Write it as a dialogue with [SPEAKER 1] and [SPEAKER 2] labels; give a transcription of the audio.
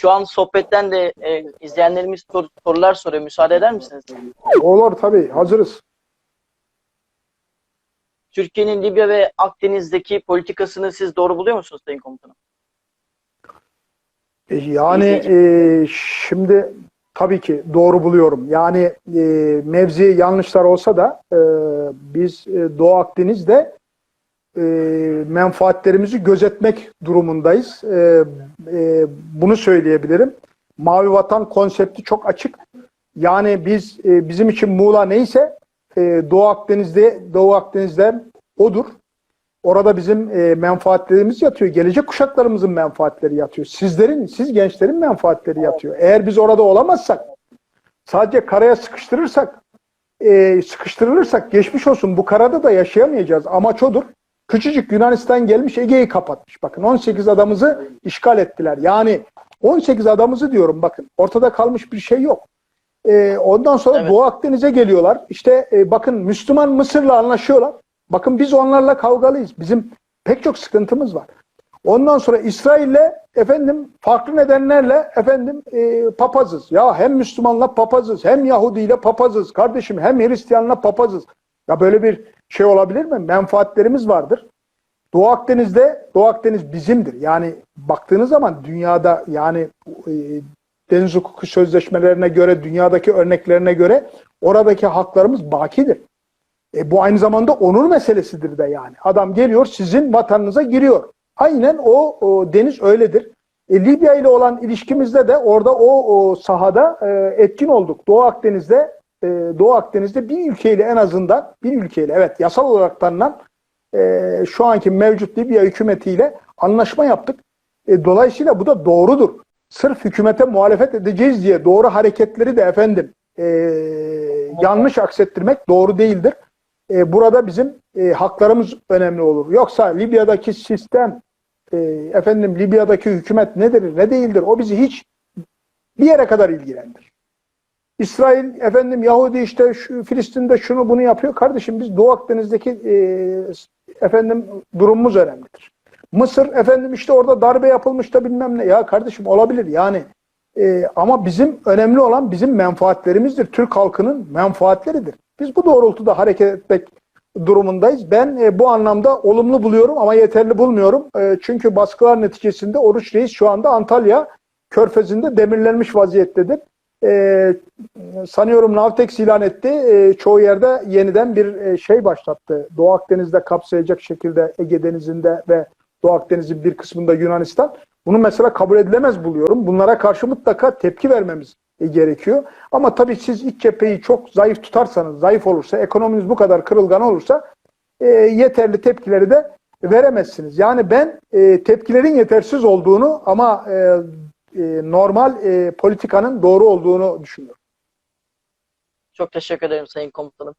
[SPEAKER 1] Şu an sohbetten de e, izleyenlerimiz sor- sorular soruyor. Müsaade eder misiniz?
[SPEAKER 2] Olur tabii hazırız.
[SPEAKER 1] Türkiye'nin Libya ve Akdeniz'deki politikasını siz doğru buluyor musunuz Sayın Komutanım?
[SPEAKER 2] E, Yani e, şimdi tabii ki doğru buluyorum. Yani e, mevzi yanlışlar olsa da e, biz e, Doğu Akdeniz'de e, menfaatlerimizi gözetmek durumundayız. E, e, bunu söyleyebilirim. Mavi Vatan konsepti çok açık. Yani biz e, bizim için Muğla neyse e, Doğu Akdeniz'de Doğu Akdeniz'de odur. Orada bizim e, menfaatlerimiz yatıyor. Gelecek kuşaklarımızın menfaatleri yatıyor. Sizlerin, siz gençlerin menfaatleri yatıyor. Eğer biz orada olamazsak, sadece karaya sıkıştırırsak, e, sıkıştırılırsak geçmiş olsun bu karada da yaşayamayacağız. Amaç odur. Küçücük Yunanistan gelmiş Ege'yi kapatmış. Bakın 18 adamızı işgal ettiler. Yani 18 adamızı diyorum bakın. Ortada kalmış bir şey yok. E, ondan sonra
[SPEAKER 1] Evet.
[SPEAKER 2] Doğu Akdeniz'e geliyorlar. İşte e, bakın Müslüman Mısır'la anlaşıyorlar. Bakın biz onlarla kavgalıyız. Bizim pek çok sıkıntımız var. Ondan sonra İsrail'le efendim farklı nedenlerle efendim e, papazız. Ya hem Müslümanla papazız, hem Yahudiyle papazız. Kardeşim hem Hristiyanla papazız. Ya böyle bir şey olabilir mi? Menfaatlerimiz vardır. Doğu Akdeniz'de Doğu Akdeniz bizimdir. Yani baktığınız zaman dünyada yani e, deniz hukuku sözleşmelerine göre, dünyadaki örneklerine göre oradaki haklarımız bakidir. E, bu aynı zamanda onur meselesidir de yani. Adam geliyor sizin vatanınıza giriyor. Aynen o, o deniz öyledir. E, Libya ile olan ilişkimizde de orada o, o sahada e, etkin olduk. Doğu Akdeniz'de e, Doğu Akdeniz'de bir ülkeyle en azından bir ülkeyle evet yasal olarak tanınan e, şu anki mevcut Libya hükümetiyle anlaşma yaptık. E, dolayısıyla bu da doğrudur. Sırf hükümete muhalefet edeceğiz diye doğru hareketleri de efendim e, yanlış aksettirmek doğru değildir. E, burada bizim e, haklarımız önemli olur. Yoksa Libya'daki sistem, e, efendim Libya'daki hükümet nedir, ne değildir o bizi hiç bir yere kadar ilgilendirir. İsrail, efendim Yahudi işte şu, Filistin'de şunu bunu yapıyor. Kardeşim biz Doğu Akdeniz'deki e, efendim durumumuz önemlidir. Mısır efendim işte orada darbe yapılmış da bilmem ne. Ya kardeşim olabilir yani. E, ama bizim önemli olan bizim menfaatlerimizdir. Türk halkının menfaatleridir. Biz bu doğrultuda hareket etmek durumundayız. Ben e, bu anlamda olumlu buluyorum ama yeterli bulmuyorum. E, çünkü baskılar neticesinde Oruç Reis şu anda Antalya Körfezi'nde demirlenmiş vaziyettedir. E, sanıyorum Navtex ilan etti. E, çoğu yerde yeniden bir e, şey başlattı. Doğu Akdeniz'de kapsayacak şekilde Ege Denizi'nde ve Doğu Akdeniz'in bir kısmında Yunanistan. Bunu mesela kabul edilemez buluyorum. Bunlara karşı mutlaka tepki vermemiz e, gerekiyor. Ama tabii siz iç cepheyi çok zayıf tutarsanız, zayıf olursa, ekonominiz bu kadar kırılgan olursa e, yeterli tepkileri de veremezsiniz. Yani ben e, tepkilerin yetersiz olduğunu ama e, e, normal e, politikanın doğru olduğunu düşünüyorum.
[SPEAKER 1] Çok teşekkür ederim Sayın Komutanım.